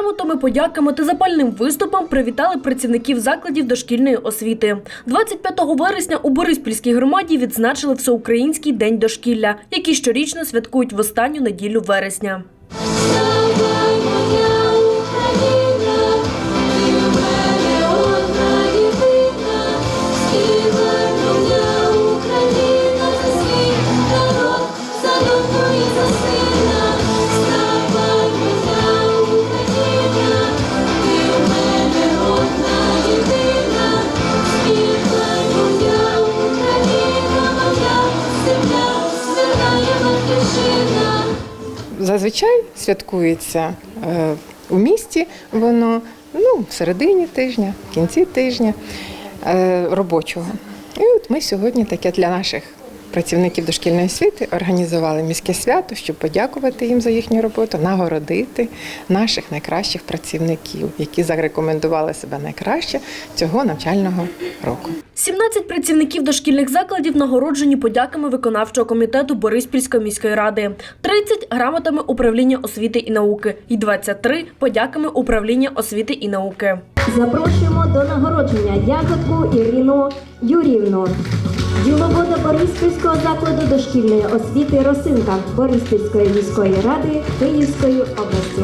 Грамотами, подяками та запальним виступом привітали працівників закладів дошкільної освіти. 25 вересня у Бориспільській громаді відзначили Всеукраїнський день дошкілля, який щорічно святкують в останню неділю вересня. Зазвичай святкується е, у місті воно ну, в середині тижня, в кінці тижня е, робочого. І от ми сьогодні таке для наших працівників дошкільної освіти організували міське свято, щоб подякувати їм за їхню роботу, нагородити наших найкращих працівників, які зарекомендували себе найкраще цього навчального року. 17 працівників дошкільних закладів нагороджені подяками виконавчого комітету Бориспільської міської ради, 30 – грамотами управління освіти і науки і 23 – подяками управління освіти і науки. Запрошуємо до нагородження ягодку Ірину Юрівну, діловода Бориспільського закладу дошкільної освіти Росинка Бориспільської міської ради Київської області.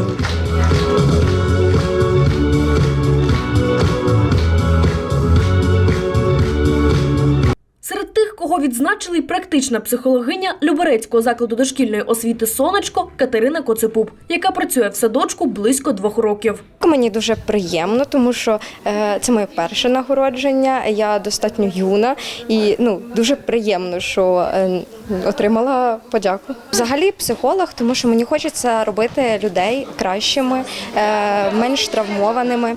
Відзначили й практична психологиня Люберецького закладу дошкільної освіти «Сонечко» Катерина Коцепуб, яка працює в садочку близько двох років. Мені дуже приємно, тому що е, це моє перше нагородження. Я достатньо юна і ну дуже приємно, що е, отримала подяку. Взагалі психолог, тому що мені хочеться робити людей кращими, е, менш травмованими.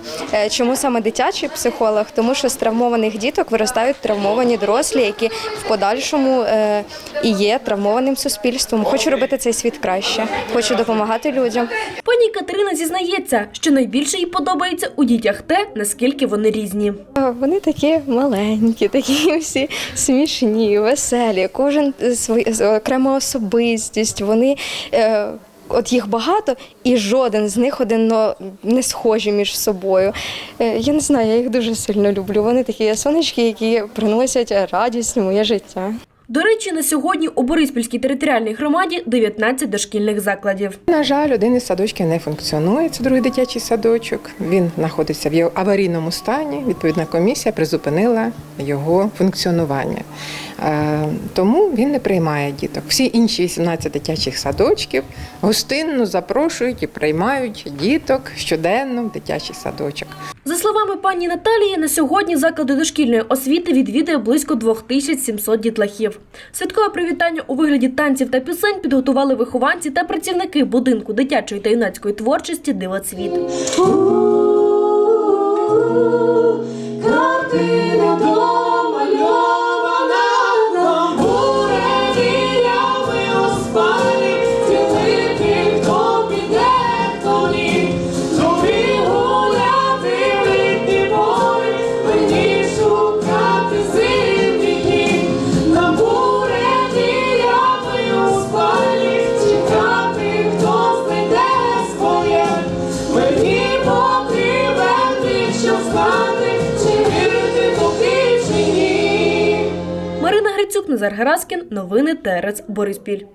Чому саме дитячий психолог? Тому що з травмованих діток виростають травмовані дорослі, які в подальшому е, і є травмованим суспільством. Хочу робити цей світ краще, хочу допомагати людям. Пані Катерина зізнається, що найбільше їй подобається у дітях те, наскільки вони різні. Вони такі маленькі, такі всі смішні, веселі. Кожен своя окрема особистість. Вони е, от їх багато, і жоден з них один не схожі між собою. Е, я не знаю, я їх дуже сильно люблю. Вони такі сонечки, які приносять радість в моє життя. До речі, на сьогодні у Бориспільській територіальній громаді 19 дошкільних закладів. На жаль, один із садочків не функціонує. Це другий дитячий садочок. Він знаходиться в аварійному стані. Відповідна комісія призупинила його функціонування. Тому він не приймає діток. Всі інші 18 дитячих садочків гостинно запрошують і приймають діток щоденно в дитячий садочок. За словами пані Наталії, на сьогодні заклади дошкільної освіти відвідує близько 2700 дітлахів. Святкове привітання у вигляді танців та пісень підготували вихованці та працівники будинку дитячої та юнацької творчості Дивоцвіт. Грицюк, Назар Гераскін. Новини Терец, Бориспіль.